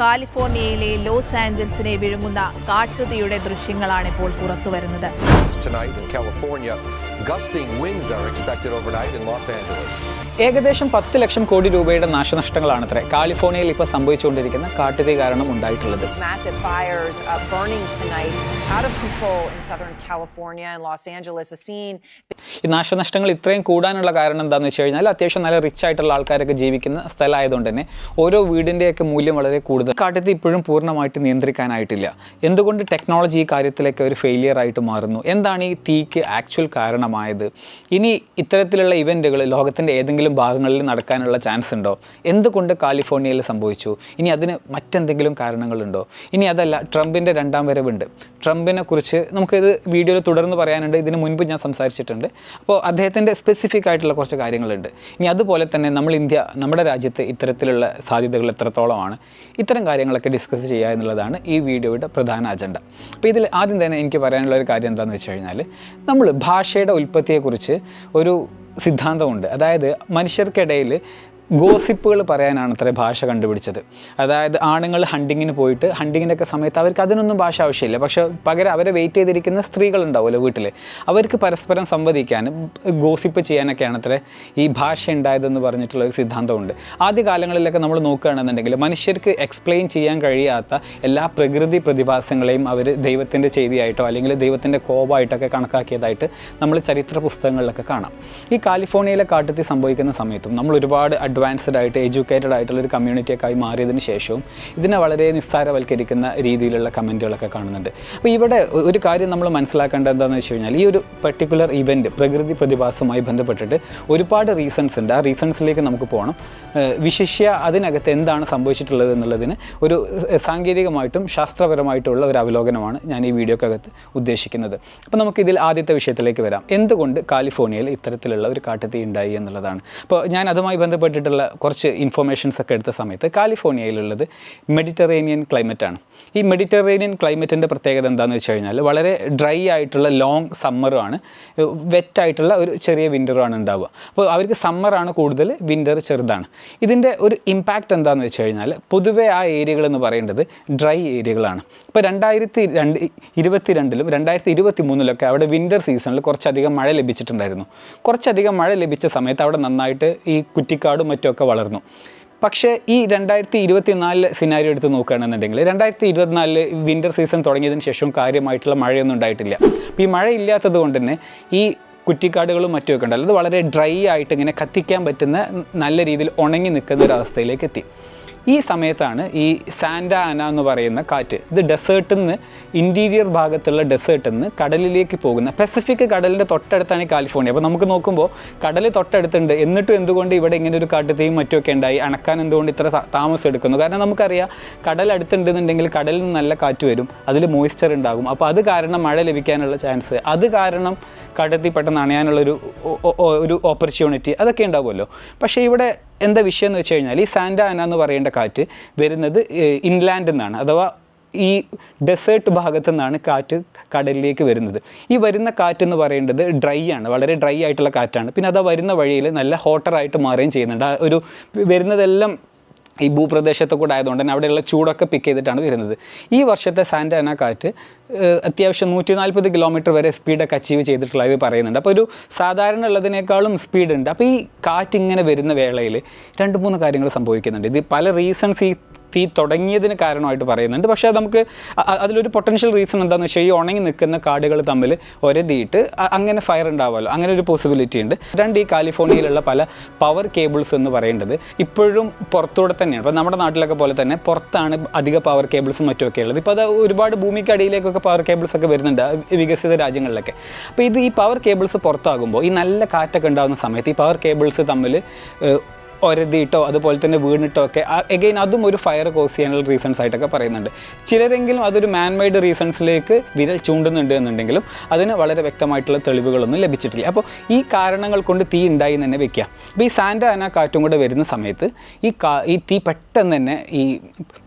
കാലിഫോർണിയയിലെ ലോസ് ആഞ്ചൽസിനെ വിഴുങ്ങുന്ന കാട്ടുതീയുടെ ദൃശ്യങ്ങളാണ് ഇപ്പോൾ പുറത്തുവരുന്നത്. ഏകദേശം പത്ത് ലക്ഷം കോടി രൂപയുടെ നാശനഷ്ടങ്ങളാണ് നാശനഷ്ടങ്ങളാണത്രേ കാലിഫോർണിയയിൽ ഇപ്പോൾ സംഭവിച്ചുകൊണ്ടിരിക്കുന്ന കാട്ടുതീ കാരണം ഉണ്ടായിട്ടുള്ളത്. Out of control in Southern California and Los Angeles. A scene ഈ നാശനഷ്ടങ്ങൾ ഇത്രയും കൂടാനുള്ള കാരണം എന്താണെന്ന് വെച്ച് കഴിഞ്ഞാൽ അത്യാവശ്യം നല്ല റിച്ച് ആയിട്ടുള്ള ആൾക്കാരൊക്കെ ജീവിക്കുന്ന സ്ഥലമായതുകൊണ്ട് തന്നെ ഓരോ വീടിന്റെയൊക്കെ മൂല്യം വളരെ കൂടുതൽ. കാട്ടത്തിൽ ഇപ്പോഴും പൂർണമായിട്ട് നിയന്ത്രിക്കാനായിട്ടില്ല. എന്തുകൊണ്ട് ടെക്നോളജി ഈ കാര്യത്തിലേക്ക് ഒരു ഫെയിലിയർ ആയിട്ട് മാറുന്നു? എന്താണ് ഈ തീക്ക് ആക്ച്വൽ കാരണമായത്? ഇനി ഇത്തരത്തിലുള്ള ഇവന്റുകൾ ലോകത്തിന്റെ ഏതെങ്കിലും ഭാഗങ്ങളിൽ നടക്കാനുള്ള ചാൻസ് ഉണ്ടോ? എന്തുകൊണ്ട് കാലിഫോർണിയയിൽ സംഭവിച്ചു? ഇനി അതിന് മറ്റെന്തെങ്കിലും കാരണങ്ങളുണ്ടോ? ഇനി അതല്ല ട്രംപിന്റെ രണ്ടാം വരവുണ്ട്. ട്രംപിനെ കുറിച്ച് നമുക്കിത് വീഡിയോയിൽ തുടർന്ന് പറയാനുണ്ട്. ഇതിന് മുൻപ് ഞാൻ സംസാരിച്ചിട്ടുണ്ട്. അപ്പോൾ അദ്ദേഹത്തിന്റെ സ്പെസിഫിക് ആയിട്ടുള്ള കുറച്ച് കാര്യങ്ങളുണ്ട്. ഇനി അതുപോലെ തന്നെ നമ്മൾ ഇന്ത്യ നമ്മുടെ രാജ്യത്ത് ഇത്തരത്തിലുള്ള സാധ്യതകൾ എത്രത്തോളമാണ്? ഇത്തരം കാര്യങ്ങളൊക്കെ ഡിസ്കസ് ചെയ്യുക എന്നുള്ളതാണ് ഈ വീഡിയോയുടെ പ്രധാന അജണ്ട അപ്പോൾ ഇതിൽ ആദ്യം തന്നെ എനിക്ക് പറയാനുള്ള ഒരു കാര്യം എന്താണെന്ന് വെച്ച് കഴിഞ്ഞാൽ നമ്മൾ ഭാഷയുടെ ഉൽപ്പത്തിയെക്കുറിച്ച് ഒരു സിദ്ധാന്തമുണ്ട്. അതായത് മനുഷ്യർക്കിടയിൽ ഗോസിപ്പുകൾ പറയാനാണ് അത്ര ഭാഷ കണ്ടുപിടിച്ചത്. അതായത് ആണുങ്ങൾ ഹണ്ടിങ്ങിന് പോയിട്ട് ഹണ്ടിങ്ങിന്റെ ഒക്കെ സമയത്ത് അവർക്ക് അതിനൊന്നും ഭാഷ ആവശ്യമില്ല. പക്ഷെ പകരം അവരെ വെയിറ്റ് ചെയ്തിരിക്കുന്ന സ്ത്രീകളുണ്ടാവുമല്ലോ വീട്ടിൽ അവർക്ക് പരസ്പരം സംവദിക്കാനും ഗോസിപ്പ് ചെയ്യാനൊക്കെയാണ് അത്ര ഈ ഭാഷ ഉണ്ടായതെന്ന് പറഞ്ഞിട്ടുള്ള ഒരു സിദ്ധാന്തമുണ്ട്. ആദ്യ കാലങ്ങളിലൊക്കെ നമ്മൾ നോക്കുകയാണെന്നുണ്ടെങ്കിൽ മനുഷ്യർക്ക് എക്സ്പ്ലെയിൻ ചെയ്യാൻ കഴിയാത്ത എല്ലാ പ്രകൃതി പ്രതിഭാസങ്ങളെയും അവർ ദൈവത്തിന്റെ ചെയ്തിയായിട്ടോ അല്ലെങ്കിൽ ദൈവത്തിന്റെ കോപമായിട്ടൊക്കെ കണക്കാക്കിയതായിട്ട് നമ്മൾ ചരിത്ര പുസ്തകങ്ങളിലൊക്കെ കാണാം. ഈ കാലിഫോർണിയയിലെ കാട്ടത്തിൽ സംഭവിക്കുന്ന സമയത്തും നമ്മൾ ഒരുപാട് അഡ്വാൻസ്ഡ് ആയിട്ട് എഡ്യൂക്കേറ്റഡ് ആയിട്ടുള്ള ഒരു കമ്മ്യൂണിറ്റിയൊക്കെ ആയി മാറിയതിന് ശേഷവും ഇതിനെ വളരെ നിസ്സാരവൽക്കരിക്കുന്ന രീതിയിലുള്ള കമന്റുകളൊക്കെ കാണുന്നുണ്ട്. അപ്പോൾ ഇവിടെ ഒരു കാര്യം നമ്മൾ മനസ്സിലാക്കേണ്ടത് എന്താണെന്ന് വെച്ച് കഴിഞ്ഞാൽ ഈ ഒരു പെർട്ടിക്കുലർ ഇവന്റ് പ്രകൃതി പ്രതിഭാസവുമായി ബന്ധപ്പെട്ടിട്ട് ഒരുപാട് റീസൺസ് ഉണ്ട്. ആ റീസൺസിലേക്ക് നമുക്ക് പോകണം വിശിഷ്യ അതിനകത്ത് എന്താണ് സംഭവിച്ചിട്ടുള്ളത് എന്നുള്ളതിന് ഒരു സാങ്കേതികമായിട്ടും ശാസ്ത്രപരമായിട്ടുള്ള ഒരു അവലോകനമാണ് ഞാൻ ഈ വീഡിയോക്കകത്ത് ഉദ്ദേശിക്കുന്നത്. അപ്പോൾ നമുക്ക് ഇതിൽ ആദ്യത്തെ വിഷയത്തിലേക്ക് വരാം. എന്തുകൊണ്ട് കാലിഫോർണിയയിൽ ഇത്തരത്തിലുള്ള ഒരു കാട്ടുതീ ഉണ്ടായി എന്നുള്ളതാണ്. അപ്പോൾ ഞാൻ അതുമായി ബന്ധപ്പെട്ടിട്ടുള്ള കുറച്ച് ഇൻഫർമേഷൻസ് ഒക്കെ എടുത്ത സമയത്ത് കാലിഫോർണിയയിലുള്ളത് മെഡിറ്ററേനിയൻ ക്ലൈമറ്റാണ് ഈ മെഡിറ്ററേനിയൻ ക്ലൈമറ്റിന്റെ പ്രത്യേകത എന്താണെന്ന് വെച്ച് കഴിഞ്ഞാൽ വളരെ ഡ്രൈ ആയിട്ടുള്ള ലോങ് സമ്മറുമാണ് വെറ്റ് ആയിട്ടുള്ള ഒരു ചെറിയ വിന്ററുമാണ് ഉണ്ടാവുക. അപ്പോൾ അവർക്ക് സമ്മറാണ് കൂടുതൽ വിന്റർ ചെറുതാണ്. ഇതിന്റെ ഒരു ഇമ്പാക്റ്റ് എന്താണെന്ന് വെച്ച് കഴിഞ്ഞാൽ പൊതുവെ ആ ഏരിയകളെന്ന് പറയേണ്ടത് ഡ്രൈ ഏരിയകളാണ് ഇപ്പോൾ രണ്ടായിരത്തി രണ്ട് ഇരുപത്തി രണ്ടിലും രണ്ടായിരത്തി ഇരുപത്തി മൂന്നിലൊക്കെ അവിടെ വിന്റർ സീസണിൽ കുറച്ചധികം മഴ ലഭിച്ചിട്ടുണ്ടായിരുന്നു. കുറച്ചധികം മഴ ലഭിച്ച സമയത്ത് അവിടെ നന്നായിട്ട് ഈ കുറ്റിക്കാടും മറ്റുമൊക്കെ വളർന്നു. പക്ഷേ ഈ രണ്ടായിരത്തി ഇരുപത്തി നാലിൽ സിനാരി എടുത്ത് നോക്കുകയാണെന്നുണ്ടെങ്കിൽ രണ്ടായിരത്തി ഇരുപത്തിനാലിൽ വിന്റർ സീസൺ തുടങ്ങിയതിന് ശേഷം കാര്യമായിട്ടുള്ള മഴയൊന്നും ഉണ്ടായിട്ടില്ല. അപ്പോൾ ഈ മഴ ഇല്ലാത്തത് കൊണ്ട് തന്നെ ഈ കുറ്റിക്കാടുകളും മറ്റുമൊക്കെ ഉണ്ടല്ലോ അത് വളരെ ഡ്രൈ ആയിട്ട് ഇങ്ങനെ കത്തിക്കാൻ പറ്റുന്ന നല്ല രീതിയിൽ ഉണങ്ങി നിൽക്കുന്ന ഒരു അവസ്ഥയിലേക്ക് എത്തി. ഈ സമയത്താണ് ഈ സാൻഡ ആന എന്ന് പറയുന്ന കാറ്റ്. ഇത് ഡെസേർട്ടിൽ നിന്ന് ഇന്റീരിയർ ഭാഗത്തുള്ള ഡെസേർട്ടിൽ നിന്ന് കടലിലേക്ക് പോകുന്ന പസഫിക് കടലിന്റെ തൊട്ടടുത്താണ് ഈ കാലിഫോർണിയ. അപ്പോൾ നമുക്ക് നോക്കുമ്പോൾ കടൽ തൊട്ടടുത്തുണ്ട്. എന്നിട്ടും എന്തുകൊണ്ട് ഇവിടെ ഇങ്ങനെ ഒരു കാട്ടുതീയും മറ്റുമൊക്കെ ഉണ്ടായി? അണക്കാൻ എന്തുകൊണ്ട് ഇത്ര താമസം എടുക്കുന്നു? കാരണം നമുക്കറിയാം കടൽ അടുത്തുണ്ടെന്നുണ്ടെങ്കിൽ കടലിൽ നിന്ന് നല്ല കാറ്റ് വരും. അതിൽ മോയ്സ്ചർ ഉണ്ടാകും. അപ്പോൾ അത് കാരണം മഴ ലഭിക്കാനുള്ള ചാൻസ് അത് കാരണം കടത്തി പെട്ടെന്ന് അണയാനുള്ളൊരു ഒരു ഓപ്പർച്യൂണിറ്റി അതൊക്കെ ഉണ്ടാവുമല്ലോ. പക്ഷേ ഇവിടെ എന്താ വിഷയം എന്ന് വെച്ച് കഴിഞ്ഞാൽ ഈ സാൻഡ ആന എന്ന് പറയേണ്ട കാറ്റ് വരുന്നത് ഇൻലാൻഡിൽ നിന്നാണ് അഥവാ ഈ ഡെസേർട്ട് ഭാഗത്തു നിന്നാണ് കാറ്റ് കടലിലേക്ക് വരുന്നത്. ഈ വരുന്ന കാറ്റ് എന്ന് പറയേണ്ടത് ഡ്രൈ ആണ് വളരെ ഡ്രൈ ആയിട്ടുള്ള കാറ്റാണ്. പിന്നെ അത് വരുന്ന വഴിയിൽ നല്ല ഹോട്ടറായിട്ട് മാറുകയും ചെയ്യുന്നുണ്ട്. ആ ഒരു വരുന്നതെല്ലാം ഈ ഭൂപ്രദേശത്തെ കൂടെ ആയതുകൊണ്ട് തന്നെ അവിടെയുള്ള ചൂടൊക്കെ പിക്ക് ചെയ്തിട്ടാണ് വരുന്നത്. ഈ വർഷത്തെ സാൻഡാന കാറ്റ് അത്യാവശ്യം നൂറ്റി നാൽപ്പത് കിലോമീറ്റർ വരെ സ്പീഡൊക്കെ അച്ചീവ് ചെയ്തിട്ടുള്ളത് പറയുന്നുണ്ട്. അപ്പോൾ ഒരു സാധാരണ ഉള്ളതിനേക്കാളും സ്പീഡ് ഉണ്ട്. അപ്പോൾ ഈ കാറ്റ് ഇങ്ങനെ വരുന്ന വേളയിൽ രണ്ട് മൂന്ന് കാര്യങ്ങൾ സംഭവിക്കുന്നുണ്ട്. ഇത് പല റീസൺസ് ഈ തീ തുടങ്ങിയതിന് കാരണമായിട്ട് പറയുന്നുണ്ട്. പക്ഷേ നമുക്ക് അതിലൊരു പൊട്ടൻഷ്യൽ റീസൺ എന്താണെന്ന് വെച്ചാൽ ഈ ഉണങ്ങി നിൽക്കുന്ന കാടുകൾ തമ്മിൽ ഒരതിയിട്ട് അങ്ങനെ ഫയർ ഉണ്ടാവുമല്ലോ അങ്ങനെ ഒരു പോസിബിലിറ്റി ഉണ്ട്. രണ്ട് ഈ കാലിഫോർണിയയിലുള്ള പല പവർ കേബിൾസ് എന്ന് പറയേണ്ടത് ഇപ്പോഴും പുറത്തൂടെ തന്നെയാണ്. ഇപ്പോൾ നമ്മുടെ നാട്ടിലൊക്കെ പോലെ തന്നെ പുറത്താണ് അധിക പവർ കേബിൾസും മറ്റുമൊക്കെ ഉള്ളത്. ഇപ്പോൾ അത് ഒരുപാട് ഭൂമിക്കടിയിലേക്കൊക്കെ പവർ കേബിൾസ് ഒക്കെ വരുന്നുണ്ട് വികസിത രാജ്യങ്ങളിലൊക്കെ. അപ്പോൾ ഇത് ഈ പവർ കേബിൾസ് പുറത്താകുമ്പോൾ ഈ നല്ല കാറ്റൊക്കെ ഉണ്ടാകുന്ന സമയത്ത് ഈ പവർ കേബിൾസ് തമ്മിൽ ഒരതിയിട്ടോ അതുപോലെ തന്നെ വീണിട്ടോ ഒക്കെ എഗെയിൻ അതും ഒരു ഫയർ കോസ് ചെയ്യാനുള്ള റീസൺസ് ആയിട്ടൊക്കെ പറയുന്നുണ്ട്. ചിലരെങ്കിലും അതൊരു മാൻമെയ്ഡ് റീസൺസിലേക്ക് വിരൽ ചൂണ്ടുന്നുണ്ട് എന്നുണ്ടെങ്കിലും അതിന് വളരെ വ്യക്തമായിട്ടുള്ള തെളിവുകളൊന്നും ലഭിച്ചിട്ടില്ല. അപ്പോൾ ഈ കാരണങ്ങൾ കൊണ്ട് തീ ഉണ്ടായി തന്നെ വെക്കുക അപ്പോൾ ഈ സാൻഡ അന കാറ്റും കൂടെ വരുന്ന സമയത്ത് ഈ കാ ഈ തീ പെട്ടെന്ന് തന്നെ ഈ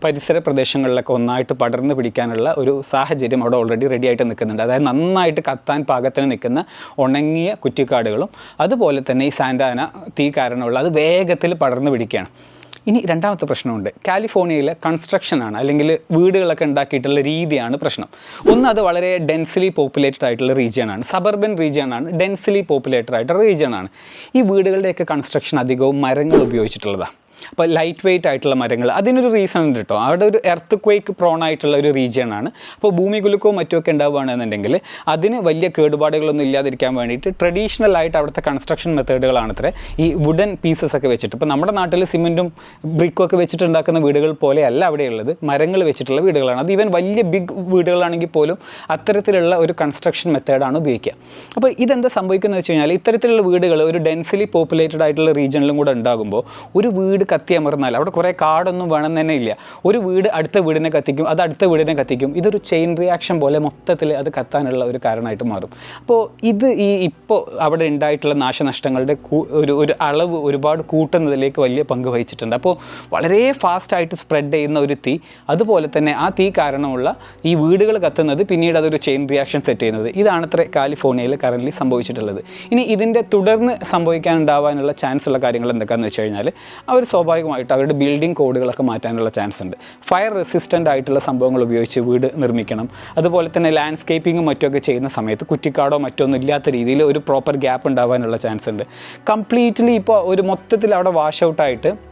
പരിസര പ്രദേശങ്ങളിലൊക്കെ ഒന്നായിട്ട് പടർന്ന് പിടിക്കാനുള്ള ഒരു സാഹചര്യം അവിടെ ഓൾറെഡി റെഡി ആയിട്ട് നിൽക്കുന്നുണ്ട്. അതായത് നന്നായിട്ട് കത്താൻ പാകത്തിന് നിൽക്കുന്ന ഉണങ്ങിയ കുറ്റിക്കാടുകളും അതുപോലെ തന്നെ ഈ സാൻഡാന തീ കാരണമുള്ള അത് വേഗത്തിൽ പടർന്ന് പിടിക്കുകയാണ്. ഇനി രണ്ടാമത്തെ പ്രശ്നമുണ്ട്. കാലിഫോർണിയയിലെ കൺസ്ട്രക്ഷനാണ് അല്ലെങ്കിൽ വീടുകളൊക്കെ ഉണ്ടാക്കിയിട്ടുള്ള രീതിയാണ് പ്രശ്നം. ഒന്ന് അത് വളരെ ഡെൻസിലി പോപ്പുലേറ്റഡ് ആയിട്ടുള്ള റീജിയനാണ്. സബർബൻ റീജിയനാണ് ഡെൻസിലി പോപ്പുലേറ്റഡ് ആയിട്ടുള്ള റീജിയനാണ്. ഈ വീടുകളുടെയൊക്കെ കൺസ്ട്രക്ഷൻ അധികവും മരങ്ങൾ ഉപയോഗിച്ചിട്ടുള്ളതാണ്. അപ്പോൾ ലൈറ്റ് വെയിറ്റ് ആയിട്ടുള്ള മരങ്ങൾ. അതിനൊരു റീസൺ ഉണ്ട് കേട്ടോ അവിടെ ഒരു എർത്ത് ക്വേക്ക് പ്രോൺ ആയിട്ടുള്ള ഒരു റീജിയൺ ആണ്. അപ്പോൾ ഭൂമി കുലുക്കവും മറ്റുമൊക്കെ ഉണ്ടാവുകയാണെന്നുണ്ടെങ്കിൽ അതിന് വലിയ കേടുപാടുകളൊന്നും ഇല്ലാതിരിക്കാൻ വേണ്ടിയിട്ട് ട്രഡീഷണൽ ആയിട്ട് അവിടുത്തെ കൺസ്ട്രക്ഷൻ മെത്തേഡുകളാണ് അത്ര ഈ വുഡൻ പീസസ് ഒക്കെ വെച്ചിട്ട്. ഇപ്പോൾ നമ്മുടെ നാട്ടിൽ സിമെന്റും ബ്രിക്കും ഒക്കെ വെച്ചിട്ട് ഉണ്ടാക്കുന്ന വീടുകൾ പോലെയല്ല അവിടെയുള്ളത്. മരങ്ങൾ വെച്ചിട്ടുള്ള വീടുകളാണ്. അത് ഈവൻ വലിയ ബിഗ് വീടുകളാണെങ്കിൽ പോലും അത്തരത്തിലുള്ള ഒരു കൺസ്ട്രക്ഷൻ മെത്തേഡാണ് ഉപയോഗിക്കുക. അപ്പോൾ ഇതെന്താ സംഭവിക്കുന്നത് വെച്ച് കഴിഞ്ഞാൽ ഇത്തരത്തിലുള്ള വീടുകൾ ഒരു ഡെൻസിലി പോപ്പുലേറ്റഡ് ആയിട്ടുള്ള റീജിയനിലും കൂടെ ഉണ്ടാകുമ്പോൾ ഒരു വീട് കത്തിയമർന്നാൽ അവിടെ കുറേ കാടൊന്നും വേണം തന്നെ ഇല്ല ഒരു വീട് അടുത്ത വീടിനെ കത്തിക്കും അത് അടുത്ത വീടിനെ കത്തിക്കും. ഇതൊരു ചെയിൻ റിയാക്ഷൻ പോലെ മൊത്തത്തിൽ അത് കത്താനുള്ള ഒരു കാരണമായിട്ട് മാറും. അപ്പോൾ ഇത് ഈ ഇപ്പോൾ അവിടെ ഉണ്ടായിട്ടുള്ള നാശനഷ്ടങ്ങളുടെ ഒരു ഒരു അളവ് ഒരുപാട് കൂട്ടുന്നതിലേക്ക് വലിയ പങ്ക് വഹിച്ചിട്ടുണ്ട്. അപ്പോൾ വളരെ ഫാസ്റ്റായിട്ട് സ്പ്രെഡ് ചെയ്യുന്ന ഒരു തീ അതുപോലെ തന്നെ ആ തീ കാരണമുള്ള ഈ വീടുകൾ കത്തുന്നത് പിന്നീട് അതൊരു ചെയിൻ റിയാക്ഷൻ സെറ്റ് ചെയ്യുന്നത്. ഇതാണ് അത്ര കാലിഫോർണിയയിൽ കറന്റ് സംഭവിച്ചിട്ടുള്ളത്. ഇനി ഇതിന്റെ തുടർന്ന് സംഭവിക്കാനുണ്ടാവാനുള്ള ചാൻസ് ഉള്ള കാര്യങ്ങൾ എന്തൊക്കെയാണെന്ന് വെച്ച് കഴിഞ്ഞാൽ അവർ സ്വാഭാവികമായിട്ട് അവരുടെ ബിൽഡിംഗ് കോഡുകളൊക്കെ മാറ്റാനുള്ള ചാൻസ് ഉണ്ട്. ഫയർ റെസിസ്റ്റന്റ് ആയിട്ടുള്ള സംഭവങ്ങൾ ഉപയോഗിച്ച് വീട് നിർമ്മിക്കണം. അതുപോലെ തന്നെ ലാൻഡ്സ്കേപ്പിങ്ങും മറ്റൊക്കെ ചെയ്യുന്ന സമയത്ത് കുറ്റിക്കാടോ മറ്റോ ഒന്നും ഇല്ലാത്ത രീതിയിൽ ഒരു പ്രോപ്പർ ഗ്യാപ്പ് ഉണ്ടാവാനുള്ള ചാൻസ് ഉണ്ട്. കംപ്ലീറ്റ്ലി ഇപ്പോൾ ഒരു മൊത്തത്തിൽ അവിടെ വാഷ് ഔട്ടായിട്ട്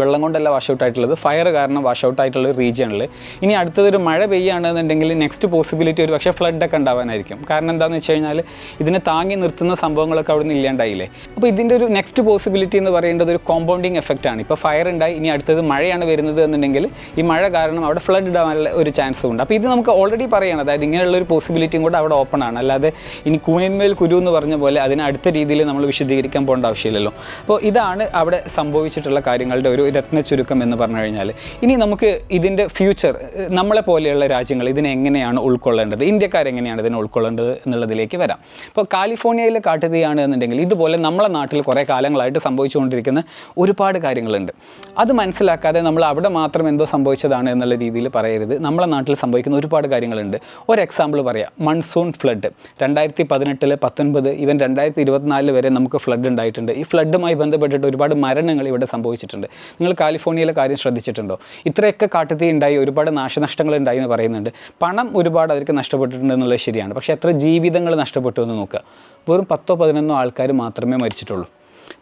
വെള്ളം കൊണ്ടല്ല വാഷ് ഔട്ട് ആയിട്ടുള്ളത്. ഫയർ കാരണം വാഷ് ഔട്ട് ആയിട്ടുള്ള റീജിയണിൽ ഇനി അടുത്തതൊരു മഴ പെയ്യുകയാണെന്നുണ്ടെങ്കിൽ നെക്സ്റ്റ് പോസിബിലിറ്റി ഒരു പക്ഷേ ഫ്ലഡൊക്കെ ഉണ്ടാവാനായിരിക്കും. കാരണം എന്താണെന്ന് വെച്ച് കഴിഞ്ഞാൽ ഇതിനെ താങ്ങി നിർത്തുന്ന സംഭവങ്ങളൊക്കെ അവിടെ നിന്ന് ഇല്ലാണ്ടായില്ലേ? അപ്പോൾ ഇതിന്റെ ഒരു നെക്സ്റ്റ് പോസിബിലിറ്റി എന്ന് പറയേണ്ടത് ഒരു കോമ്പൗണ്ടിങ് എഫക്റ്റ് ആണ്. ഇപ്പോൾ ഫയർ ഉണ്ടായി ഇനി അടുത്തത് മഴയാണ് വരുന്നത് എന്നുണ്ടെങ്കിൽ ഈ മഴ കാരണം അവിടെ ഫ്ലഡ് ഉണ്ടാവാനുള്ള ഒരു ചാൻസും ഉണ്ട്. അപ്പോൾ ഇത് നമുക്ക് ഓൾറെഡി പറയണം. അതായത് ഇങ്ങനെയുള്ള ഒരു പോസിബിലിറ്റിയും കൂടെ അവിടെ ഓപ്പൺ ആണ്. അല്ലാതെ ഇനി കൂനിന്മേൽ കുരു എന്ന് പറഞ്ഞ പോലെ അതിന് അടുത്ത രീതിയിൽ നമ്മൾ വിശദീകരിക്കാൻ പോകേണ്ട ആവശ്യമില്ലല്ലോ. അപ്പോൾ ഇതാണ് അവിടെ സംഭവിച്ചിട്ടുള്ള കാര്യങ്ങളുടെ ഒരു രത്ന ചുരുക്കം എന്ന് പറഞ്ഞു കഴിഞ്ഞാൽ ഇനി നമുക്ക് ഇതിന്റെ ഫ്യൂച്ചർ നമ്മളെ പോലെയുള്ള രാജ്യങ്ങൾ ഇതിനെ എങ്ങനെയാണ് ഉൾക്കൊള്ളേണ്ടത്? ഇന്ത്യക്കാരെങ്ങനെയാണ് ഇതിനെ ഉൾക്കൊള്ളേണ്ടത് എന്നുള്ളതിലേക്ക് വരാം. ഇപ്പോൾ കാലിഫോർണിയയിൽ കാട്ടുതീയാണ് എന്നുണ്ടെങ്കിൽ ഇതുപോലെ നമ്മളെ നാട്ടിൽ കുറേ കാലങ്ങളായിട്ട് സംഭവിച്ചുകൊണ്ടിരിക്കുന്ന ഒരുപാട് കാര്യങ്ങളുണ്ട്. അത് മനസ്സിലാക്കാതെ നമ്മൾ അവിടെ മാത്രം എന്തോ സംഭവിച്ചതാണ് എന്നുള്ള രീതിയിൽ പറയരുത്. നമ്മളെ നാട്ടിൽ സംഭവിക്കുന്ന ഒരുപാട് കാര്യങ്ങളുണ്ട്. ഒരു എക്സാമ്പിൾ പറയാം. മൺസൂൺ ഫ്ലഡ് രണ്ടായിരത്തി പതിനെട്ടിൽ പത്തൊൻപത് ഇവൻ രണ്ടായിരത്തി ഇരുപത്തിനാലിൽ വരെ നമുക്ക് ഫ്ലഡ് ഉണ്ടായിട്ടുണ്ട്. ഈ ഫ്ലഡുമായി ബന്ധപ്പെട്ടിട്ട് ഒരുപാട് മരണങ്ങൾ ഇവിടെ സംഭവിച്ചിട്ടുണ്ട്. നിങ്ങൾ കാലിഫോർണിയയിലെ കാര്യം ശ്രദ്ധിച്ചിട്ടുണ്ടോ? ഇത്രയൊക്കെ കാട്ടുതീ ഉണ്ടായി ഒരുപാട് നാശനഷ്ടങ്ങൾ ഉണ്ടായി എന്ന് പറയുന്നുണ്ട്. പണം ഒരുപാട് അവർക്ക് നഷ്ടപ്പെട്ടിട്ടുണ്ട് എന്നുള്ളത് ശരിയാണ്. പക്ഷേ എത്ര ജീവിതങ്ങൾ നഷ്ടപ്പെട്ടു എന്ന് നോക്കുക. വെറും പത്തോ പതിനൊന്നോ ആൾക്കാർ മാത്രമേ മരിച്ചിട്ടുള്ളൂ.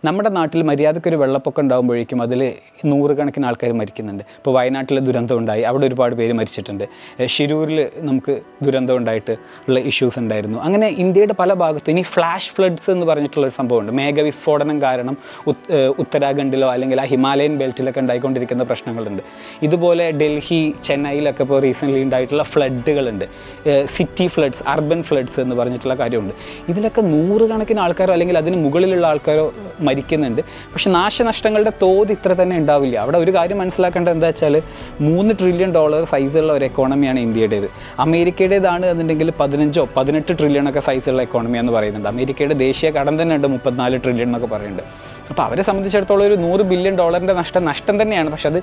നമ്മുടെ നാട്ടിൽ മര്യാദക്കൊരു വെള്ളപ്പൊക്കം ഉണ്ടാകുമ്പോഴേക്കും അതിൽ നൂറുകണക്കിന് ആൾക്കാർ മരിക്കുന്നുണ്ട്. ഇപ്പോൾ വയനാട്ടിൽ ദുരന്തം ഉണ്ടായി. അവിടെ ഒരുപാട് പേര് മരിച്ചിട്ടുണ്ട്. ഷിരൂരിൽ നമുക്ക് ദുരന്തം ഉണ്ടായിട്ട് ഉള്ള ഇഷ്യൂസ് ഉണ്ടായിരുന്നു. അങ്ങനെ ഇന്ത്യയുടെ പല ഭാഗത്തും ഇനി ഫ്ലാഷ് ഫ്ലഡ്സ് എന്ന് പറഞ്ഞിട്ടുള്ളൊരു സംഭവമുണ്ട്. മേഘവിസ്ഫോടനം കാരണം ഉത്തരാഖണ്ഡിലോ അല്ലെങ്കിൽ ആ ഹിമാലയൻ ബെൽറ്റിലൊക്കെ ഉണ്ടായിക്കൊണ്ടിരിക്കുന്ന പ്രശ്നങ്ങളുണ്ട്. ഇതുപോലെ ഡൽഹി ചെന്നൈയിലൊക്കെ ഇപ്പോൾ റീസെന്റ്ലി ഉണ്ടായിട്ടുള്ള ഫ്ലഡുകളുണ്ട് സിറ്റി ഫ്ലഡ്സ് അർബൻ ഫ്ലഡ്സ് എന്ന് പറഞ്ഞിട്ടുള്ള കാര്യമുണ്ട്. ഇതിലൊക്കെ നൂറുകണക്കിന് ആൾക്കാരോ അല്ലെങ്കിൽ അതിന് മുകളിലുള്ള ആൾക്കാരോ മരിക്കുന്നുണ്ട്. പക്ഷെ നാശനഷ്ടങ്ങളുടെ തോത് ഇത്ര തന്നെ ഉണ്ടാവില്ല. അവിടെ ഒരു കാര്യം മനസ്സിലാക്കേണ്ടത് എന്താ വെച്ചാൽ മൂന്ന് ട്രില്യൺ ഡോളർ സൈസുള്ള ഒരു എക്കോണമിയാണ് ഇന്ത്യയുടേത്. അമേരിക്കയുടേതാണ് എന്നുണ്ടെങ്കിൽ പതിനഞ്ചോ പതിനെട്ട് ട്രില്യൺ ഒക്കെ സൈസുള്ള എക്കോണമി എന്ന് പറയുന്നുണ്ട്. അമേരിക്കയുടെ ദേശീയ കടം തന്നെ ഉണ്ട് മുപ്പത്തിനാല് ട്രില്യൺ എന്നൊക്കെ പറയുന്നുണ്ട്. അപ്പോൾ അവരെ സംബന്ധിച്ചിടത്തോളം ഒരു നൂറ് ബില്യൺ ഡോളറിന്റെ നഷ്ടം നഷ്ടം തന്നെയാണ്. പക്ഷെ അത്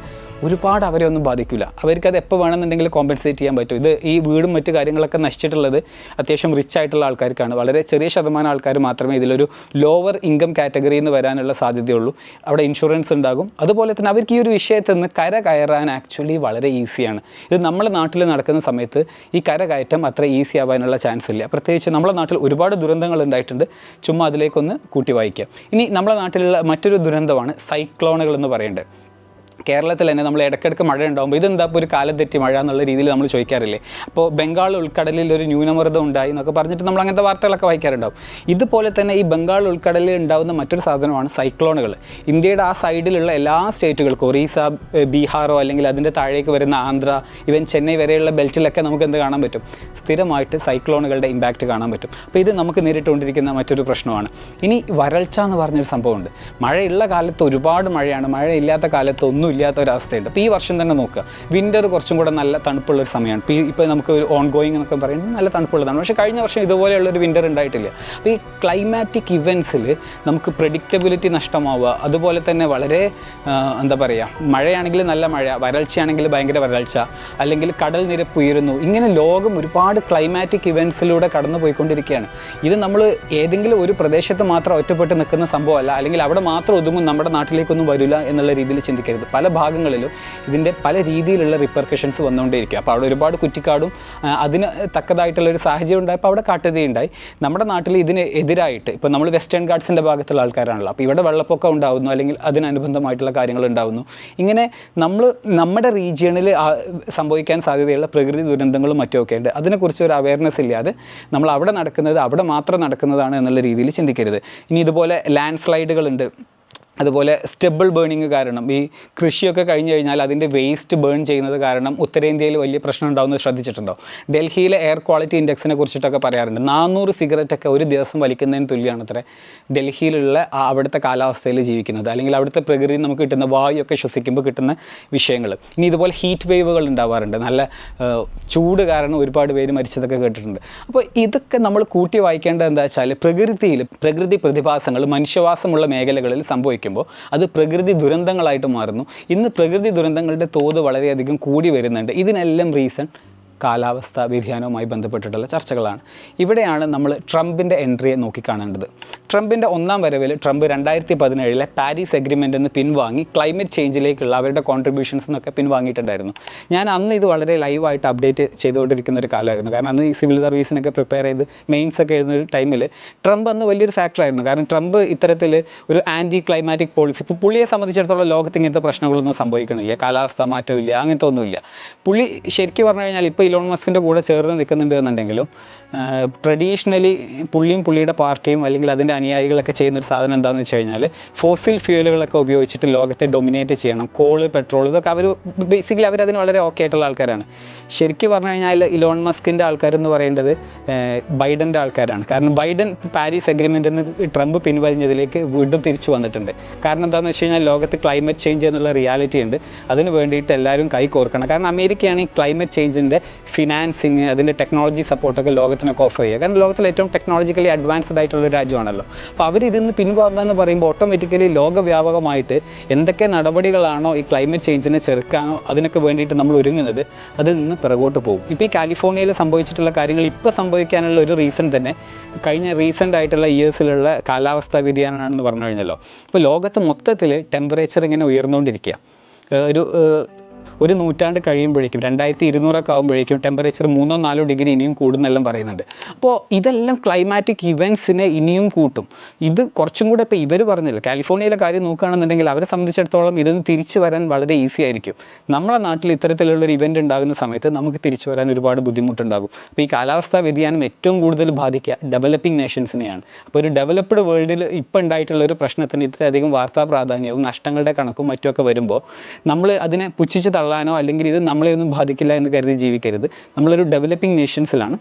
ഒരുപാട് അവരെ ഒന്നും ബാധിക്കില്ല അവർക്ക് അത് എപ്പോൾ വേണമെന്നുണ്ടെങ്കിൽ കോമ്പൻസേറ്റ് ചെയ്യാൻ പറ്റും. ഇത് ഈ വീടും മറ്റു കാര്യങ്ങളൊക്കെ നശിച്ചിട്ടുള്ളത് അത്യാവശ്യം റിച്ച് ആയിട്ടുള്ള ആൾക്കാർക്കാണ്. വളരെ ചെറിയ ശതമാനം ആൾക്കാർ മാത്രമേ ഇതിലൊരു ലോവർ ഇൻകം കാറ്റഗറിയിൽ നിന്ന് വരാനുള്ള സാധ്യതയുള്ളൂ. അവിടെ ഇൻഷുറൻസ് ഉണ്ടാകും. അതുപോലെ തന്നെ അവർക്ക് ഈ ഒരു വിഷയത്തിൽ നിന്ന് കര കയറാൻ ആക്ച്വലി വളരെ ഈസിയാണ് ഇത് നമ്മുടെ നാട്ടിൽ നടക്കുന്ന സമയത്ത് ഈ കര കയറ്റം അത്ര ഈസി ആവാനുള്ള ചാൻസ് ഇല്ല. പ്രത്യേകിച്ച് നമ്മുടെ നാട്ടിൽ ഒരുപാട് ദുരന്തങ്ങൾ ഉണ്ടായിട്ടുണ്ട്. ചുമ്മാ അതിലേക്കൊന്ന് കൂട്ടി വായിക്കാം. ഇനി നമ്മുടെ നാട്ടിലുള്ള മറ്റൊരു ദുരന്തമാണ് സൈക്ലോണുകൾ എന്ന് പറയേണ്ടത് കേരളത്തിൽ തന്നെ നമ്മൾ ഇടയ്ക്കിടയ്ക്ക് മഴ ഉണ്ടാകുമ്പോൾ ഇതെന്താ ഒരു കാലത്തെറ്റി മഴ എന്നുള്ള രീതിയിൽ നമ്മൾ ചോദിക്കാറില്ലേ? അപ്പോൾ ബംഗാൾ ഉൾക്കടലിൽ ഒരു ന്യൂനമർദ്ദം ഉണ്ടായി എന്നൊക്കെ പറഞ്ഞിട്ട് നമ്മൾ അങ്ങനത്തെ വാർത്തകളൊക്കെ വായിക്കാറുണ്ടാവും. ഇതുപോലെ തന്നെ ഈ ബംഗാൾ ഉൾക്കടലിൽ ഉണ്ടാകുന്ന മറ്റൊരു സാധനമാണ് സൈക്ലോണുകൾ. ഇന്ത്യയുടെ ആ സൈഡിലുള്ള എല്ലാ സ്റ്റേറ്റുകൾക്കും ഒറീസ ബീഹാറോ അല്ലെങ്കിൽ അതിന്റെ താഴേക്ക് വരുന്ന ആന്ധ്ര ഇവൻ ചെന്നൈ വരെയുള്ള ബെൽറ്റിലൊക്കെ നമുക്ക് എന്ത് കാണാൻ പറ്റും? സ്ഥിരമായിട്ട് സൈക്ലോണുകളുടെ ഇമ്പാക്റ്റ് കാണാൻ പറ്റും. അപ്പോൾ ഇത് നമുക്ക് നേരിട്ടുകൊണ്ടിരിക്കുന്ന മറ്റൊരു പ്രശ്നമാണ്. ഇനി വരൾച്ച എന്ന് പറഞ്ഞൊരു സംഭവമുണ്ട്. മഴയുള്ള കാലത്ത് ഒരുപാട് മഴയാണ്. മഴയില്ലാത്ത കാലത്ത് ഒന്നുമില്ല. ഇല്ലാത്ത ഒരു അവസ്ഥയുണ്ട് അപ്പോൾ ഈ വർഷം തന്നെ നോക്കുക. വിന്റർ കുറച്ചും കൂടെ നല്ല തണുപ്പുള്ള ഒരു സമയമാണ്. ഇപ്പോൾ ഇപ്പോൾ നമുക്ക് ഒരു ഓൺ ഗോയിങ് എന്നൊക്കെ പറയുന്നത് നല്ല തണുപ്പുള്ളതാണ്. പക്ഷേ കഴിഞ്ഞ വർഷം ഇതുപോലെയുള്ളൊരു വിന്റർ ഉണ്ടായിട്ടില്ല. അപ്പോൾ ഈ ക്ലൈമാറ്റിക് ഇവൻസിൽ നമുക്ക് പ്രഡിക്റ്റബിലിറ്റി നഷ്ടമാവുക അതുപോലെ തന്നെ വളരെ എന്താ പറയുക മഴയാണെങ്കിൽ നല്ല മഴ വരൾച്ചയാണെങ്കിൽ ഭയങ്കര വരൾച്ച അല്ലെങ്കിൽ കടൽ നിരപ്പ് ഉയരുന്നു ഇങ്ങനെ ലോകം ഒരുപാട് ക്ലൈമാറ്റിക് ഇവൻസിലൂടെ കടന്നു പോയിക്കൊണ്ടിരിക്കുകയാണ് ഇത് നമ്മൾ ഏതെങ്കിലും ഒരു പ്രദേശത്ത് മാത്രം ഒറ്റപ്പെട്ട് നിൽക്കുന്ന സംഭവമല്ല അല്ലെങ്കിൽ അവിടെ മാത്രം ഒതുങ്ങും നമ്മുടെ നാട്ടിലേക്കൊന്നും വരില്ല എന്നുള്ള രീതിയിൽ ചിന്തിക്കരുത്. പല ഭാഗങ്ങളിലും ഇതിന്റെ പല രീതിയിലുള്ള റിപ്പർക്കഷൻസ് വന്നുകൊണ്ടേയിരിക്കും. അപ്പോൾ അവിടെ ഒരുപാട് കുറ്റിക്കാടും അതിന് തക്കതായിട്ടുള്ള ഒരു സാഹചര്യം ഉണ്ടായപ്പോൾ അവിടെ കാട്ടുതീയുണ്ടായി. നമ്മുടെ നാട്ടിൽ ഇതിന് എതിരായിട്ട് ഇപ്പോൾ നമ്മൾ വെസ്റ്റേൺ ഗാർഡ്സിന്റെ ഭാഗത്തുള്ള ആൾക്കാരാണല്ലോ. അപ്പോൾ ഇവിടെ വെള്ളപ്പൊക്കം ഉണ്ടാവുന്നു അല്ലെങ്കിൽ അതിനനുബന്ധമായിട്ടുള്ള കാര്യങ്ങൾ ഉണ്ടാവുന്നു. ഇങ്ങനെ നമ്മൾ നമ്മുടെ റീജിയണിൽ സംഭവിക്കാൻ സാധ്യതയുള്ള പ്രകൃതി ദുരന്തങ്ങളും മറ്റുമൊക്കെ ഉണ്ട്. അതിനെക്കുറിച്ച് ഒരു അവയർനെസ് ഇല്ലാതെ നമ്മൾ അവിടെ നടക്കുന്നത് അവിടെ മാത്രം നടക്കുന്നതാണ് എന്നുള്ള രീതിയിൽ ചിന്തിക്കരുത്. ഇനി ഇതുപോലെ ലാൻഡ് സ്ലൈഡുകളുണ്ട് അതുപോലെ സ്റ്റെബിൾ ബേണിങ് കാരണം. ഈ കൃഷിയൊക്കെ കഴിഞ്ഞ് കഴിഞ്ഞാൽ അതിന്റെ വേസ്റ്റ് ബേൺ ചെയ്യുന്നത് കാരണം ഉത്തരേന്ത്യയിൽ വലിയ പ്രശ്നം ഉണ്ടാകുന്നത് ശ്രദ്ധിച്ചിട്ടുണ്ടോ? ഡൽഹിയിലെ എയർ ക്വാളിറ്റി ഇൻഡെക്സിനെ കുറിച്ചിട്ടൊക്കെ പറയാറുണ്ട്. നാനൂറ് സിഗരറ്റൊക്കെ ഒരു ദിവസം വലിക്കുന്നതിന് തുല്യമാണ് അത്ര ഡൽഹിയിലുള്ള അവിടുത്തെ കാലാവസ്ഥയിൽ ജീവിക്കുന്നത്. അല്ലെങ്കിൽ അവിടുത്തെ പ്രകൃതി നമുക്ക് കിട്ടുന്ന വായുവൊക്കെ ശ്വസിക്കുമ്പോൾ കിട്ടുന്ന വിഷയങ്ങൾ. ഇനി ഇതുപോലെ ഹീറ്റ് വേവുകൾ ഉണ്ടാവാറുണ്ട്. നല്ല ചൂട് കാരണം ഒരുപാട് പേര് മരിച്ചതൊക്കെ കേട്ടിട്ടുണ്ട്. അപ്പോൾ ഇതൊക്കെ നമ്മൾ കൂട്ടി വായിക്കേണ്ടത് എന്താ വെച്ചാൽ പ്രകൃതിയിൽ പ്രകൃതി പ്രതിഭാസങ്ങൾ മനുഷ്യവാസമുള്ള മേഖലകളിൽ സംഭവിക്കുമ്പോൾ അത് പ്രകൃതി ദുരന്തങ്ങളായിട്ട് മാറുന്നു. ഇന്ന് പ്രകൃതി ദുരന്തങ്ങളുടെ തോത് വളരെയധികം കൂടി വരുന്നുണ്ട്. ഇതിനെല്ലാം റീസൺ കാലാവസ്ഥാ വ്യതിയാനവുമായി ബന്ധപ്പെട്ടിട്ടുള്ള ചർച്ചകളാണ്. ഇവിടെയാണ് നമ്മൾ ട്രംപിന്റെ എൻട്രിയെ നോക്കിക്കാണേണ്ടത് ട്രംപിന്റെ ഒന്നാം വരവിൽ ട്രംപ് രണ്ടായിരത്തി പതിനേഴിലെ പാരീസ് എഗ്രിമെന്റ് എന്ന് പിൻവാങ്ങി ക്ലൈമറ്റ് ചേഞ്ചിലേക്കുള്ള അവരുടെ കോൺട്രിബ്യൂഷൻസ് എന്നൊക്കെ പിൻവാങ്ങിയിട്ടുണ്ടായിരുന്നു. ഞാൻ അന്ന് ഇത് വളരെ ലൈവായിട്ട് അപ്ഡേറ്റ് ചെയ്തുകൊണ്ടിരിക്കുന്ന ഒരു കാലമായിരുന്നു. കാരണം അന്ന് ഈ സിവിൽ സർവീസിനൊക്കെ പ്രിപ്പയർ ചെയ്ത് മെയിൻസ് ഒക്കെ എഴുതുന്ന ഒരു ടൈമിൽ ട്രംപ് അന്ന് വലിയൊരു ഫാക്ടറായിരുന്നു കാരണം ട്രംപ് ഇത്തരത്തിൽ ഒരു ആന്റി ക്ലൈമാറ്റിക് പോളിസി ഇപ്പോൾ പുള്ളിയെ സംബന്ധിച്ചിടത്തോളം ലോകത്ത് ഇങ്ങനത്തെ പ്രശ്നങ്ങളൊന്നും സംഭവിക്കണില്ല. കാലാവസ്ഥ മാറ്റമില്ല അങ്ങനത്തെ ഒന്നുമില്ല. പുള്ളി ശരിക്കും പറഞ്ഞു കഴിഞ്ഞാൽ ഇപ്പോൾ ഇലോൺ മസ്കിന്റെ കൂടെ ചേർന്ന് നിൽക്കുന്നുണ്ട് എന്നുണ്ടെങ്കിലും ട്രഡീഷണലി പുള്ളിയും പുള്ളിയുടെ പാർട്ടിയും അല്ലെങ്കിൽ അതിന്റെ അനുയായികളൊക്കെ ചെയ്യുന്ന ഒരു സാധനം എന്താണെന്ന് വെച്ച് കഴിഞ്ഞാൽ ഫോസിൽ ഫ്യൂലുകളൊക്കെ ഉപയോഗിച്ചിട്ട് ലോകത്തെ ഡൊമിനേറ്റ് ചെയ്യണം. കോൾ പെട്രോൾ ഇതൊക്കെ അവർ ബേസിക്കലി അവരതിന് വളരെ ഓക്കെ ആയിട്ടുള്ള ആൾക്കാരാണ്. ശരിക്കും പറഞ്ഞു കഴിഞ്ഞാൽ ഇലോൺ മസ്കിന്റെ ആൾക്കാരെന്ന് പറയേണ്ടത് ബൈഡന്റെ ആൾക്കാരാണ്. കാരണം ബൈഡൻ പാരീസ് അഗ്രിമെന്റ് എന്ന് ട്രംപ് പിൻവലിഞ്ഞതിലേക്ക് വീണ്ടും തിരിച്ചു വന്നിട്ടുണ്ട്. കാരണം എന്താണെന്ന് വെച്ച് കഴിഞ്ഞാൽ ലോകത്ത് ക്ലൈമറ്റ് ചേഞ്ച് എന്നുള്ള റിയാലിറ്റി ഉണ്ട്. അതിന് വേണ്ടിയിട്ട് എല്ലാവരും കൈ കോർക്കണം കാരണം അമേരിക്കയാണ് ഈ ക്ലൈമറ്റ് ചേഞ്ചിന്റെ ഫിനാൻസിങ് അതിന്റെ ടെക്നോളജി സപ്പോർട്ടൊക്കെ ലോകത്തിനൊക്കെ ഓഫർ ചെയ്യുക. കാരണം ലോകത്തിലെ ഏറ്റവും ടെക്നോളജിക്കലി അഡ്വാൻസ്ഡ് ആയിട്ടുള്ള രാജ്യമാണല്ലോ. അപ്പോൾ അവർ ഇതിൽ നിന്ന് പിൻവാങ്ങുക എന്ന് പറയുമ്പോൾ ഓട്ടോമാറ്റിക്കലി ലോകവ്യാപകമായിട്ട് എന്തൊക്കെ നടപടികളാണോ ഈ ക്ലൈമറ്റ് ചേഞ്ചിനെ ചെറുക്കാനോ അതിനൊക്കെ വേണ്ടിയിട്ട് നമ്മൾ ഒരുങ്ങുന്നത് അതിൽ നിന്ന് പിറകോട്ട് പോകും. ഇപ്പോൾ ഈ കാലിഫോർണിയയിൽ സംഭവിച്ചിട്ടുള്ള കാര്യങ്ങൾ ഇപ്പോൾ സംഭവിക്കാനുള്ള ഒരു റീസൺ തന്നെ കഴിഞ്ഞ റീസെന്റ് ആയിട്ടുള്ള ഇയേഴ്സിലുള്ള കാലാവസ്ഥാ വ്യതിയാനമാണെന്ന് പറഞ്ഞു കഴിഞ്ഞല്ലോ. ഇപ്പോൾ ലോകത്ത് മൊത്തത്തിൽ ടെമ്പറേച്ചർ ഇങ്ങനെ ഉയർന്നുകൊണ്ടിരിക്കുക ഒരു ഒരു നൂറ്റാണ്ട് കഴിയുമ്പോഴേക്കും രണ്ടായിരത്തി ഇരുന്നൂറൊക്കെ ആകുമ്പോഴേക്കും ടെമ്പറേച്ചർ മൂന്നോ നാലോ ഡിഗ്രി ഇനിയും കൂടുന്നെല്ലാം പറയുന്നുണ്ട്. അപ്പോൾ ഇതെല്ലാം ക്ലൈമാറ്റിക് ഇവൻസിനെ ഇനിയും കൂട്ടും. ഇത് കുറച്ചും കൂടെ ഇപ്പോൾ ഇവർ പറഞ്ഞില്ല കാലിഫോർണിയയിലെ കാര്യം നോക്കുകയാണെന്നുണ്ടെങ്കിൽ അവരെ സംബന്ധിച്ചിടത്തോളം ഇതൊന്ന് തിരിച്ചു വരാൻ വളരെ ഈസി ആയിരിക്കും. നമ്മുടെ നാട്ടിൽ ഇത്തരത്തിലുള്ളൊരു ഇവന്റ് ഉണ്ടാകുന്ന സമയത്ത് നമുക്ക് തിരിച്ചു വരാൻ ഒരുപാട് ബുദ്ധിമുട്ടുണ്ടാകും. അപ്പോൾ ഈ കാലാവസ്ഥാ വ്യതിയാനം ഏറ്റവും കൂടുതൽ ബാധിക്കുക ഡെവലപ്പിംഗ് നേഷൻസിനെയാണ് അപ്പോൾ ഒരു ഡെവലപ്ഡ് വേൾഡിൽ ഇപ്പോൾ ഉണ്ടായിട്ടുള്ള ഒരു പ്രശ്നത്തിന് ഇത്രയധികം വാർത്താ പ്രാധാന്യവും നഷ്ടങ്ങളുടെ കണക്കും മറ്റുമൊക്കെ വരുമ്പോൾ നമ്മൾ അതിനെ പുച്ഛിച്ച് തള്ളാനോ അല്ലെങ്കിൽ ഇത് നമ്മളെ ഒന്നും ബാധിക്കില്ല എന്ന് കരുതി ജീവിക്കരുത്. നമ്മളൊരു ഡെവലപ്പിംഗ് നേഷൻസിലാണ്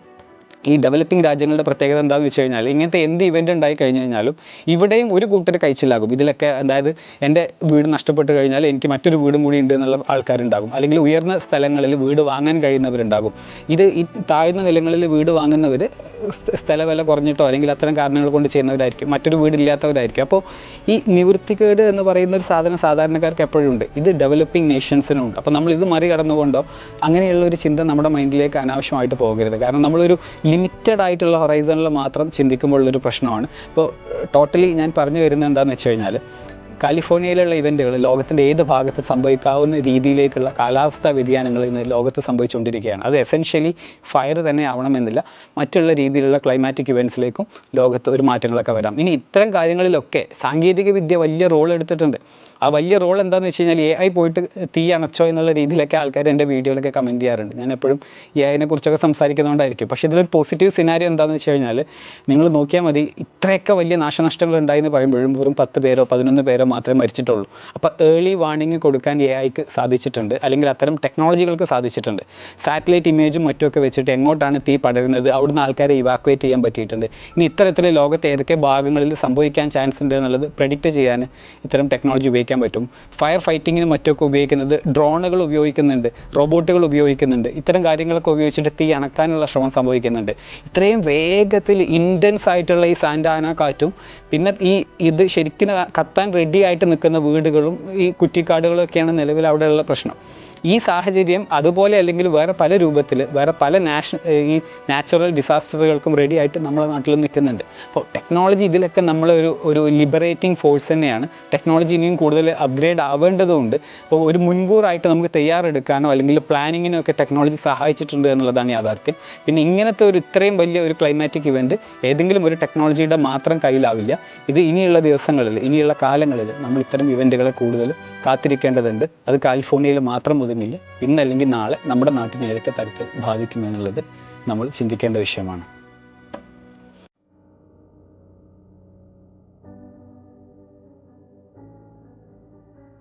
ഈ ഡെവലപ്പിംഗ് രാജ്യങ്ങളുടെ പ്രത്യേകത എന്താണെന്ന് വെച്ച് കഴിഞ്ഞാൽ ഇങ്ങനത്തെ എന്ത് ഇവന്റ് ഉണ്ടായി കഴിഞ്ഞു കഴിഞ്ഞാലും ഇവിടെയും ഒരു കൂട്ടർ കഴിച്ചിലാകും ഇതിലൊക്കെ അതായത് എന്റെ വീട് നഷ്ടപ്പെട്ട് കഴിഞ്ഞാൽ എനിക്ക് മറ്റൊരു വീടും കൂടി ഉണ്ട് എന്നുള്ള ആൾക്കാരുണ്ടാകും. അല്ലെങ്കിൽ ഉയർന്ന സ്ഥലങ്ങളിൽ വീട് വാങ്ങാൻ കഴിയുന്നവരുണ്ടാകും. ഇത് ഈ താഴ്ന്ന നിലങ്ങളിൽ വീട് വാങ്ങുന്നവർ സ്ഥലവില കുറഞ്ഞിട്ടോ അല്ലെങ്കിൽ അത്തരം കാരണങ്ങൾ കൊണ്ട് ചെയ്യുന്നവരായിരിക്കും. മറ്റൊരു വീടില്ലാത്തവരായിരിക്കും. അപ്പോൾ ഈ നിവൃത്തികേട് എന്ന് പറയുന്ന ഒരു സാധനം സാധാരണക്കാർക്ക് എപ്പോഴും ഉണ്ട്. ഇത് ഡെവലപ്പിംഗ് നേഷൻസിനും ഉണ്ട് അപ്പോൾ നമ്മൾ ഇത് മറികടന്നുകൊണ്ടോ അങ്ങനെയുള്ള ഒരു ചിന്ത നമ്മുടെ മൈൻഡിലേക്ക് അനാവശ്യമായിട്ട് പോകരുത്. കാരണം നമ്മളൊരു ലിമിറ്റഡ് ആയിട്ടുള്ള ഹൊറൈസണിൽ മാത്രം ചിന്തിക്കുമ്പോഴുള്ളൊരു പ്രശ്നമാണ്. ഇപ്പോൾ ടോട്ടലി ഞാൻ പറഞ്ഞു വരുന്നത് എന്താണെന്ന് വെച്ച് കഴിഞ്ഞാൽ കാലിഫോർണിയയിലുള്ള ഇവന്റുകൾ ലോകത്തിന്റെ ഏത് ഭാഗത്ത് സംഭവിക്കാവുന്ന രീതിയിലേക്കുള്ള കാലാവസ്ഥാ വ്യതിയാനങ്ങൾ ഇന്ന് ലോകത്ത് സംഭവിച്ചുകൊണ്ടിരിക്കുകയാണ്. അത് എസെൻഷ്യലി ഫയർ തന്നെ ആവണമെന്നില്ല. മറ്റുള്ള രീതിയിലുള്ള ക്ലൈമാറ്റിക് ഇവന്റ്സിലേക്കും ലോകത്ത് ഒരു മാറ്റങ്ങളൊക്കെ വരാം. ഇനി ഇത്തരം കാര്യങ്ങളിലൊക്കെ സാങ്കേതികവിദ്യ വലിയ റോൾ എടുത്തിട്ടുണ്ട്. ആ വലിയ റോൾ എന്താണെന്ന് വെച്ച് കഴിഞ്ഞാൽ എ ഐ പോയിട്ട് തീ അണച്ചോ എന്നുള്ള രീതിയിലൊക്കെ ആൾക്കാർ എന്റെ വീഡിയോയിലൊക്കെ കമന്റ് ചെയ്യാറുണ്ട്. ഞാൻ എപ്പോഴും എ ഐനെ കുറിച്ചൊക്കെ സംസാരിക്കുന്നതുകൊണ്ടായിരിക്കും പക്ഷേ ഇതിലൊരു പോസിറ്റീവ് സിനാരിയോ എന്താണെന്ന് വെച്ച് കഴിഞ്ഞാൽ നിങ്ങൾ നോക്കിയാൽ മതി ഇത്രയൊക്കെ വലിയ നാശനഷ്ടങ്ങൾ ഉണ്ടായി എന്ന് പറയുമ്പോഴും വെറും പത്ത് പേരോ പതിനൊന്ന് പേരോ മാത്രമേ മരിച്ചിട്ടുള്ളൂ. അപ്പോൾ ഏർലി വാർണിംഗ് കൊടുക്കാൻ എ ഐക്ക് സാധിച്ചിട്ടുണ്ട്. അല്ലെങ്കിൽ അത്തരം ടെക്നോളജികൾക്ക് സാധിച്ചിട്ടുണ്ട്. സാറ്റലൈറ്റ് ഇമേജും മറ്റുമൊക്കെ വെച്ചിട്ട് എങ്ങോട്ടാണ് തീ പടരുന്നത്? അവിടുന്ന് ആൾക്കാരെ ഇവാക്വേറ്റ് ചെയ്യാൻ പറ്റിയിട്ടുണ്ട്. ഇനി ഇത്തരത്തിൽ ലോകത്തെ ഏതൊക്കെ ഭാഗങ്ങളിൽ സംഭവിക്കാൻ ചാൻസ് ഉണ്ട് എന്നുള്ളത് പ്രഡിക്റ്റ് ചെയ്യാൻ ഇത്തരം ടെക്നോളജി ഉപയോഗിക്കാൻ പറ്റും. ഫയർ ഫൈറ്റിങ്ങിനും മറ്റൊക്കെ ഉപയോഗിക്കുന്നത് ഡ്രോണുകൾ ഉപയോഗിക്കുന്നുണ്ട് റോബോട്ടുകൾ ഉപയോഗിക്കുന്നുണ്ട്. ഇത്തരം കാര്യങ്ങളൊക്കെ ഉപയോഗിച്ചിട്ട് തീ അണക്കാനുള്ള ശ്രമം സംഭവിക്കുന്നുണ്ട്. ഇത്രയും വേഗത്തിൽ ഇന്റൻസ് ആയിട്ടുള്ള ഈ സാൻഡാന കാറ്റും പിന്നെ ഈ ഇത് ശരിക്കും കത്താൻ റെഡി ആയിട്ട് നിൽക്കുന്ന വീടുകളും ഈ കുറ്റിക്കാടുകളൊക്കെയാണ് നിലവിൽ അവിടെയുള്ള പ്രശ്നം. ഈ സാഹചര്യം അതുപോലെ അല്ലെങ്കിൽ വേറെ പല രൂപത്തിൽ വേറെ പല നാഷ ഈ നാച്ചുറൽ ഡിസാസ്റ്ററുകൾക്കും റെഡി ആയിട്ട് നമ്മുടെ നാട്ടിൽ നിൽക്കുന്നുണ്ട്. അപ്പോൾ ടെക്നോളജി ഇതിലൊക്കെ നമ്മളൊരു ഒരു ലിബറേറ്റിംഗ് ഫോഴ്സ് തന്നെയാണ്. ടെക്നോളജി ഇനിയും കൂടുതൽ അപ്ഗ്രേഡ് ആവേണ്ടതുകൊണ്ട് അപ്പോൾ ഒരു മുൻകൂറായിട്ട് നമുക്ക് തയ്യാറെടുക്കാനോ അല്ലെങ്കിൽ പ്ലാനിങ്ങിനോ ഒക്കെ ടെക്നോളജി സഹായിച്ചിട്ടുണ്ട് എന്നുള്ളതാണ് യാഥാർത്ഥ്യം. പിന്നെ ഇങ്ങനത്തെ ഒരു ഇത്രയും വലിയ ഒരു ക്ലൈമാറ്റിക് ഇവന്റ് ഏതെങ്കിലും ഒരു ടെക്നോളജിയുടെ മാത്രം കയ്യിലാവില്ല. ഇത് ഇനിയുള്ള ദിവസങ്ങളിൽ ഇനിയുള്ള കാലങ്ങളിൽ നമ്മൾ ഇത്തരം ഇവന്റുകളെ കൂടുതൽ കാത്തിരിക്കേണ്ടതുണ്ട്. അത് കാലിഫോർണിയയിൽ മാത്രം ഇന്നല്ലെങ്കിൽ നാളെ നമ്മുടെ നാട്ടിനെ ഏതൊക്കെ തരത്തിൽ ബാധിക്കുമെന്നുള്ളത് നമ്മൾ ചിന്തിക്കേണ്ട വിഷയമാണ്.